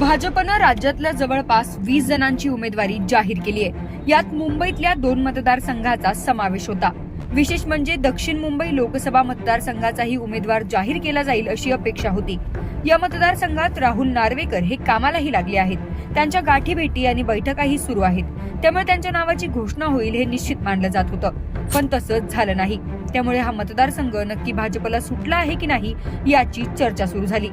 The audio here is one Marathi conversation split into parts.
भाजपनं राज्यातल्या जवळपास वीस जणांची उमेदवारी जाहीर केली आहे. यात मुंबईतल्या दोन मतदारसंघाचा समावेश होता. विशेष म्हणजे दक्षिण मुंबई लोकसभा मतदारसंघाचाही उमेदवार जाहीर केला जाईल अशी अपेक्षा होती. या मतदारसंघात राहुल नार्वेकर हे कामालाही लागले आहेत. त्यांच्या गाठीभेटी आणि बैठकाही सुरू आहेत. त्यामुळे त्यांच्या नावाची घोषणा होईल हे निश्चित मानलं जात होतं. पण तसंच झालं नाही. त्यामुळे हा मतदारसंघ नक्की भाजपला सुटला आहे की नाही याची चर्चा सुरू झाली.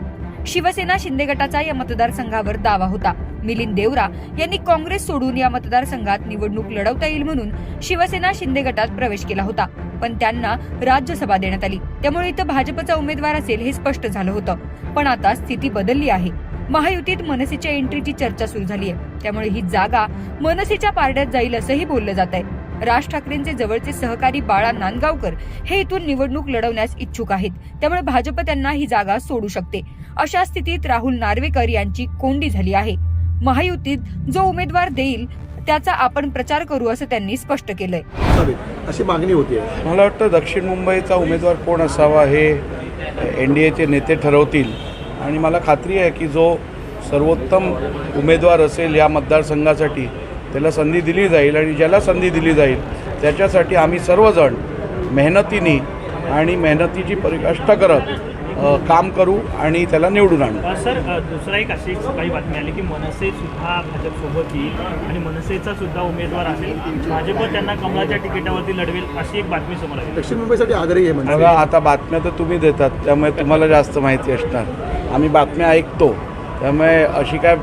शिवसेना शिंदे गटाचा या मतदारसंघावर दावा होता. मिलिंद देवरा यांनी काँग्रेस सोडून या मतदारसंघात निवडणूक लढवता येईल म्हणून शिवसेना शिंदे गटात प्रवेश केला होता. पण त्यांना राज्यसभा देण्यात आली. त्यामुळे इथं भाजपचा उमेदवार असेल हे स्पष्ट झालं होतं. पण आता स्थिती बदलली आहे. महायुतीत मनसेच्या एंट्रीची चर्चा सुरू झाली आहे त्यामुळे ही जागा मनसेच्या पारड्यात जाईल असंही बोललं जात आहे राज ठाकरेंचे जवळचे सहकारी बाळा नांदगावकर हे इथून निवडणूक लढवण्यास इच्छुक आहेत. त्यामुळे भाजप त्यांना ही जागा सोडू शकते. अशा स्थितीत राहुल नार्वेकर यांची कोंडी झाली आहे. महायुतीत जो उमेदवार देईल त्याचा आपण प्रचार करू असं त्यांनी स्पष्ट केलंय. अशी मागणी होती. मला वाटतं दक्षिण मुंबईचा उमेदवार कोण असावा हे एन डी एचे नेते ठरवतील. आणि मला खात्री आहे की जो सर्वोत्तम उमेदवार असेल या मतदारसंघासाठी त्याला संधी दिली जाईल आणि ज्याला संधी दिली जाईल त्याच्यासाठी आम्ही सर्वजण मेहनतीने आणि मेहनतीची परिकाष्ठा करत काम करू आणि त्याला निवडून आणू. सर दुसरा एक अशी काही बातमी आली की मनसे सुद्धा भाजपसोबत येईल आणि मनसेचा सुद्धा उमेदवार असेल भाजप त्यांना कमळाच्या तिकिटावरती लढवेल अशी एक बातमी समोर आली. दक्षिण मुंबईसाठी आग्रही आहे म्हणजे बघा आता बातम्या तर तुम्ही देतात त्यामुळे तुम्हाला जास्त माहिती असणार. आम्ही बातम्या ऐकतो त्यामुळे अशी काय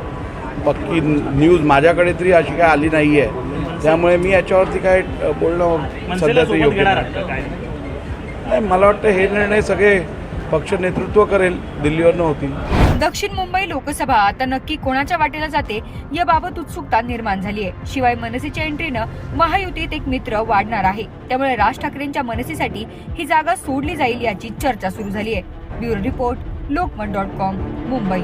पक्की न्यूज माझ्याकडे तरी अशी काय आली नाही आहे त्यामुळे मी याच्यावरती काय बोलणं सध्या योग्य नाही. मला वाटतं हे निर्णय सगळे पक्ष नेतृत्व करेल दिल्लीवरनं होतील. दक्षिण मुंबई लोकसभा आता नक्की कोणाच्या वाटेला जाते याबाबत उत्सुकता निर्माण झाली आहे. शिवाय मनसेच्या एंट्रीनं महायुतीत एक मित्र वाढणार आहे. त्यामुळे राज ठाकरेंच्या मनसेसाठी ही जागा सोडली जाईल याची चर्चा सुरू झाली आहे. Bureau report Lokmat dot com Mumbai.